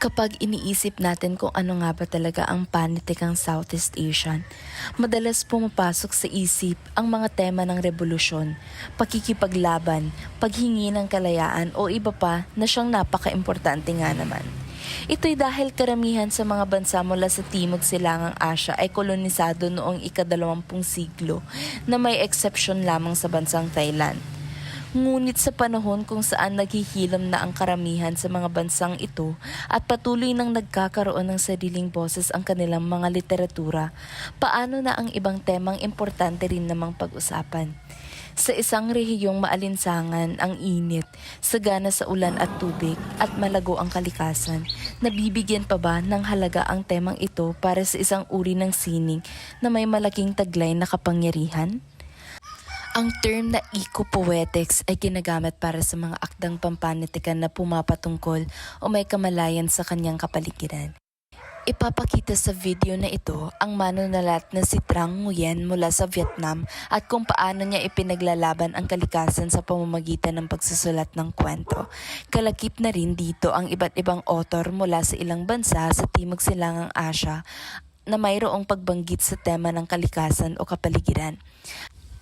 Kapag iniisip natin kung ano nga ba talaga ang panitikang Southeast Asian, madalas pumapasok sa isip ang mga tema ng revolusyon, pakikipaglaban, paghingi ng kalayaan o iba pa na siyang napaka-importante nga naman. Ito'y dahil karamihan sa mga bansa mula sa Timog Silangang Asya ay kolonisado noong ikadalawampung siglo na may exception lamang sa bansang Thailand. Ngunit sa panahon kung saan naghihilom na ang karamihan sa mga bansang ito at patuloy nang nagkakaroon ng sariling boses ang kanilang mga literatura, paano na ang ibang temang importante rin namang pag-usapan? Sa isang rehiyong maalinsangan ang init, sagana sa ulan at tubig at malago ang kalikasan, nabibigyan pa ba ng halaga ang temang ito para sa isang uri ng sining na may malaking taglay na kapangyarihan? Ang term na eco-poetics ay ginagamit para sa mga akdang pampanitikan na pumapatungkol o may kamalayan sa kanyang kapaligiran. Ipapakita sa video na ito ang manunalat na si Trang Nguyen mula sa Vietnam at kung paano niya ipinaglalaban ang kalikasan sa pamamagitan ng pagsusulat ng kwento. Kalakip na rin dito ang iba't ibang author mula sa ilang bansa sa Timog Silangang Asya na mayroong pagbanggit sa tema ng kalikasan o kapaligiran.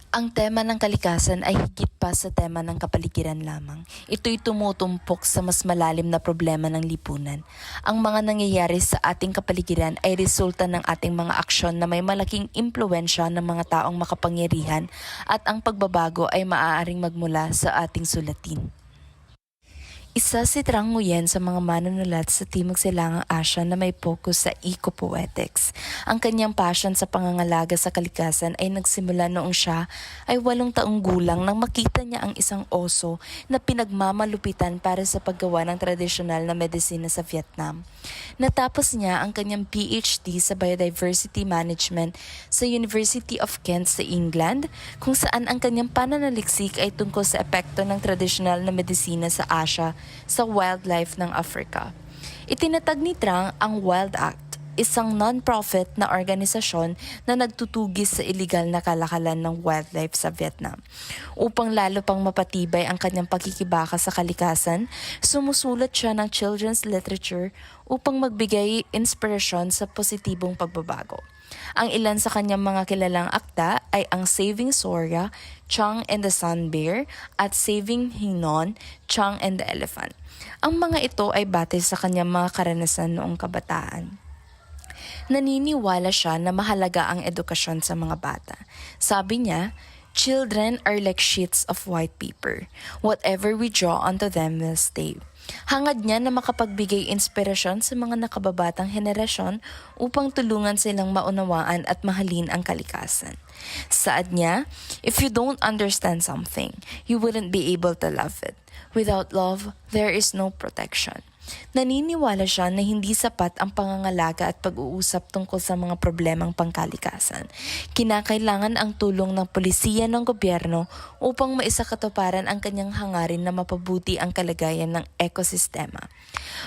Ang tema ng kalikasan ay higit pa sa tema ng kapaligiran lamang. Ito'y tumutumpok sa mas malalim na problema ng lipunan. Ang mga nangyayari sa ating kapaligiran ay resulta ng ating mga aksyon na may malaking impluensya ng mga taong makapangyarihan at ang pagbabago ay maaaring magmula sa ating sulatin. Isa si Trang Nguyen sa mga manunulat sa Timog Silangang Asya na may focus sa eco-poetics. Ang kanyang passion sa pangangalaga sa kalikasan ay nagsimula noong siya ay walong taong gulang nang makita niya ang isang oso na pinagmamalupitan para sa paggawa ng tradisyonal na medisina sa Vietnam. Natapos niya ang kanyang PhD sa Biodiversity Management sa University of Kent sa England kung saan ang kanyang pananaliksik ay tungkol sa epekto ng tradisyonal na medisina sa Asya sa wildlife ng Africa. Itinatag ni Trang ang Wild Act, isang non-profit na organisasyon na nagtutugis sa iligal na kalakalan ng wildlife sa Vietnam. Upang lalo pang mapatibay ang kanyang pagkikibaka sa kalikasan, sumusulat siya ng children's literature upang magbigay inspirasyon sa positibong pagbabago. Ang ilan sa kanyang mga kilalang akda ay ang Saving Soria, Chang and the Sun Bear, at Saving Hinon, Chang and the Elephant. Ang mga ito ay batay sa kanyang mga karanasan noong kabataan. Naniniwala siya na mahalaga ang edukasyon sa mga bata. Sabi niya, Children are like sheets of white paper. Whatever we draw onto them will stay. Hangad niya na makapagbigay inspirasyon sa mga nakababatang henerasyon upang tulungan silang maunawaan at mahalin ang kalikasan. Saad niya, if you don't understand something, you wouldn't be able to love it. Without love, there is no protection. Naniniwala siya na hindi sapat ang pangangalaga at pag-uusap tungkol sa mga problemang pangkalikasan. Kinakailangan ang tulong ng polisiya ng gobyerno upang maisakatuparan ang kanyang hangarin na mapabuti ang kalagayan ng ekosistema.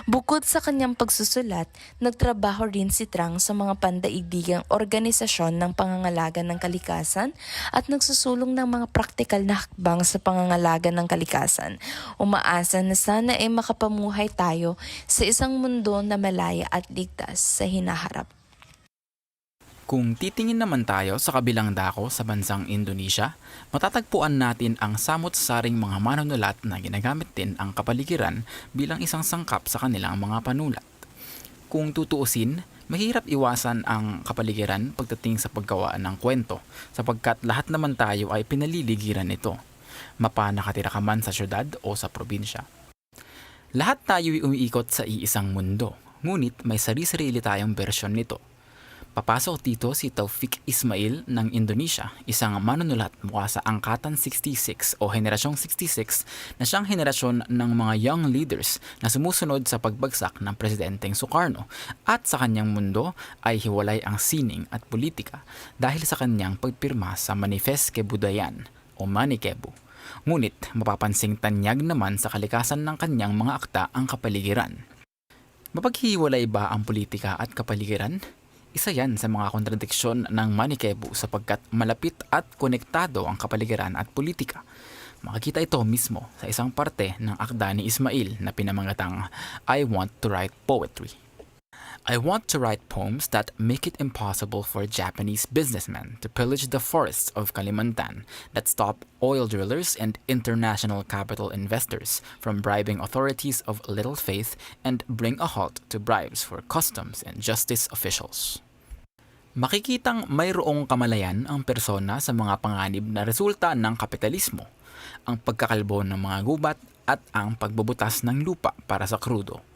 Bukod sa kanyang pagsusulat, nagtrabaho rin si Trang sa mga pandaigdigang organisasyon ng pangangalaga ng kalikasan at nagsusulong ng mga praktikal na hakbang sa pangangalaga ng kalikasan. Umaasa na sana ay makapamuhay tayo sa isang mundo na malaya at ligtas sa hinaharap. Kung titingin naman tayo sa kabilang dako sa bansang Indonesia, matatagpuan natin ang samot-saring mga manunulat na ginagamit din ang kapaligiran bilang isang sangkap sa kanilang mga panulat. Kung tutuusin, mahirap iwasan ang kapaligiran pagdating sa paggawa ng kwento sapagkat lahat naman tayo ay pinaliligiran nito. Mapa nakatira ka man sa syudad o sa probinsya. Lahat tayo'y umiikot sa iisang mundo, ngunit may sarili-sarili tayong bersyon nito. Papasok dito si Taufik Ismail ng Indonesia, isang manunulat mukha sa Angkatan 66 o Henerasyong 66 na siyang henerasyon ng mga young leaders na sumusunod sa pagbagsak ng Presidenteng Sukarno at sa kanyang mundo ay hiwalay ang sining at politika dahil sa kanyang pagpirma sa Manifest Kebudayan o Manikebu. Ngunit mapapansing tanyag naman sa kalikasan ng kanyang mga akta ang kapaligiran. Mapaghiwalay ba ang politika at kapaligiran? Isa yan sa mga kontradiksyon ng Manikebu sapagkat malapit at konektado ang kapaligiran at politika. Makikita ito mismo sa isang parte ng akda ni Ismail na pinamangatang I Want to Write Poetry. I want to write poems that make it impossible for Japanese businessmen to pillage the forests of Kalimantan, that stop oil drillers and international capital investors from bribing authorities of little faith and bring a halt to bribes for customs and justice officials. Makikitang mayroong kamalayan ang persona sa mga panganib na resulta ng kapitalismo, ang pagkakalbo ng mga gubat at ang pagbubutas ng lupa para sa krudo.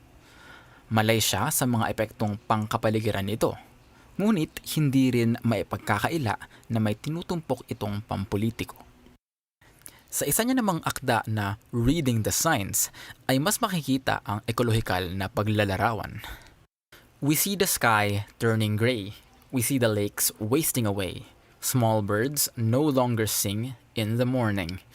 Malay siya sa mga epektong pangkapaligiran nito. Ngunit hindi rin maipagkakaila na may tinutumpok itong pampolitiko. Sa isa niya namang akda na Reading the Signs ay mas makikita ang ekologikal na paglalarawan. We see the sky turning gray. We see the lakes wasting away. Small birds no longer sing in the morning.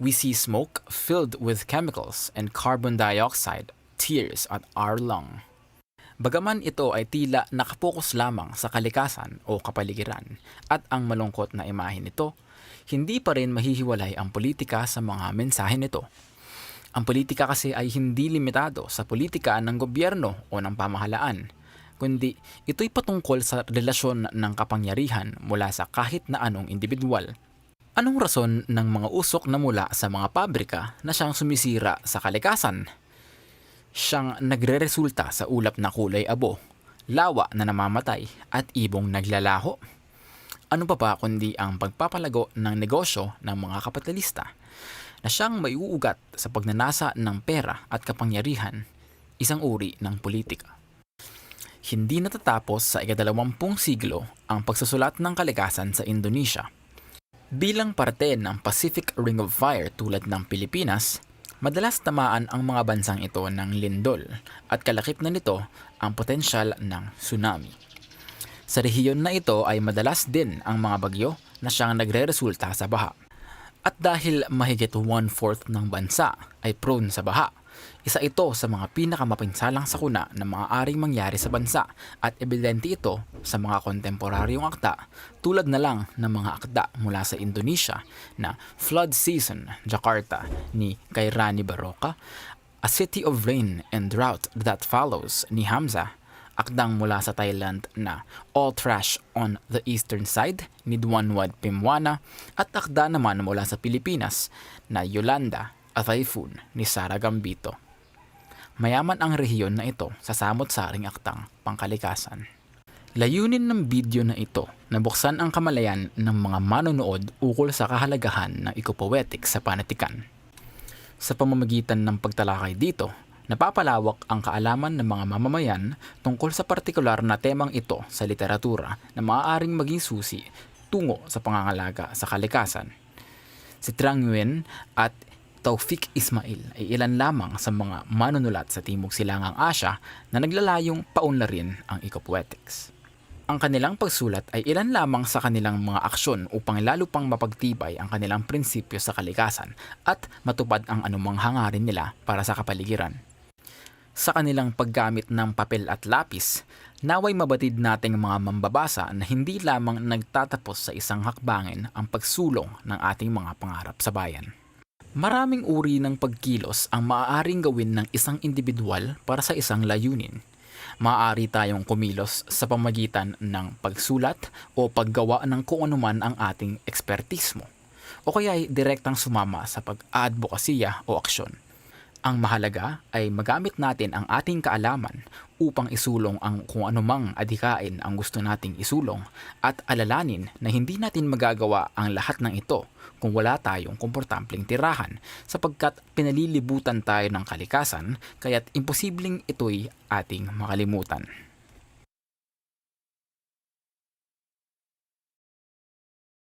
We see smoke filled with chemicals and carbon dioxide tears at our lung. Bagaman ito ay tila nakapokus lamang sa kalikasan o kapaligiran at ang malungkot na imahe nito, hindi pa rin mahihiwalay ang politika sa mga mensahe nito. Ang politika kasi ay hindi limitado sa politika ng gobyerno o ng pamahalaan, kundi ito'y patungkol sa relasyon ng kapangyarihan mula sa kahit na anong individual. Anong rason ng mga usok na mula sa mga pabrika na siyang sumisira sa kalikasan? Siyang nagre-resulta sa ulap na kulay abo, lawa na namamatay at ibong naglalaho. Ano pa ba kundi ang pagpapalago ng negosyo ng mga kapitalista na siyang maiuugat sa pagnanasa ng pera at kapangyarihan, isang uri ng politika. Hindi natatapos sa ikadalawampung siglo ang pagsusulat ng kalikasan sa Indonesia. Bilang parte ng Pacific Ring of Fire tulad ng Pilipinas, madalas tamaan ang mga bansang ito ng lindol at kalakip na nito ang potensyal ng tsunami. Sa rehiyon na ito ay madalas din ang mga bagyo na siyang nagre-resulta sa baha. At dahil mahigit one-fourth ng bansa ay prone sa baha, isa ito sa mga pinakamapinsalang sakuna na maaaring mangyari sa bansa at ebidente ito sa mga kontemporaryong akda tulad na lang ng mga akda mula sa Indonesia na Flood Season, Jakarta ni Kairani Baroka, A City of Rain and Drought That Follows ni Hamza, akdang mula sa Thailand na All Trash on the Eastern Side ni Duanwad Pimwana at akda naman mula sa Pilipinas na Yolanda, A Typhoon ni Sara Gambito. Mayaman ang rehiyon na ito sa samot-saring aktang pangkalikasan. Layunin ng video na ito na buksan ang kamalayan ng mga manonood ukol sa kahalagahan ng ecopoetic sa panitikan. Sa pamamagitan ng pagtalakay dito, napapalawak ang kaalaman ng mga mamamayan tungkol sa partikular na temang ito sa literatura na maaaring maging susi tungo sa pangangalaga sa kalikasan. Si Trang Nguyen at Taufik Ismail ay ilan lamang sa mga manunulat sa Timog Silangang Asya na naglalayong paunlarin ang ecopoetics. Ang kanilang pagsulat ay ilan lamang sa kanilang mga aksyon upang lalo pang mapagtibay ang kanilang prinsipyo sa kalikasan at matupad ang anumang hangarin nila para sa kapaligiran. Sa kanilang paggamit ng papel at lapis, naway mabatid nating mga mambabasa na hindi lamang nagtatapos sa isang hakbangin ang pagsulong ng ating mga pangarap sa bayan. Maraming uri ng pagkilos ang maaaring gawin ng isang individual para sa isang layunin. Maaari tayong kumilos sa pamagitan ng pagsulat o paggawa ng kung anuman ang ating ekspertismo o kaya ay direktang sumama sa pag-advokasya o aksyon. Ang mahalaga ay magamit natin ang ating kaalaman upang isulong ang kung anumang adhikain ang gusto nating isulong at alalanin na hindi natin magagawa ang lahat ng ito kung wala tayong komportampleng tirahan sapagkat pinalilibutan tayo ng kalikasan kaya't imposibleng ito'y ating makalimutan.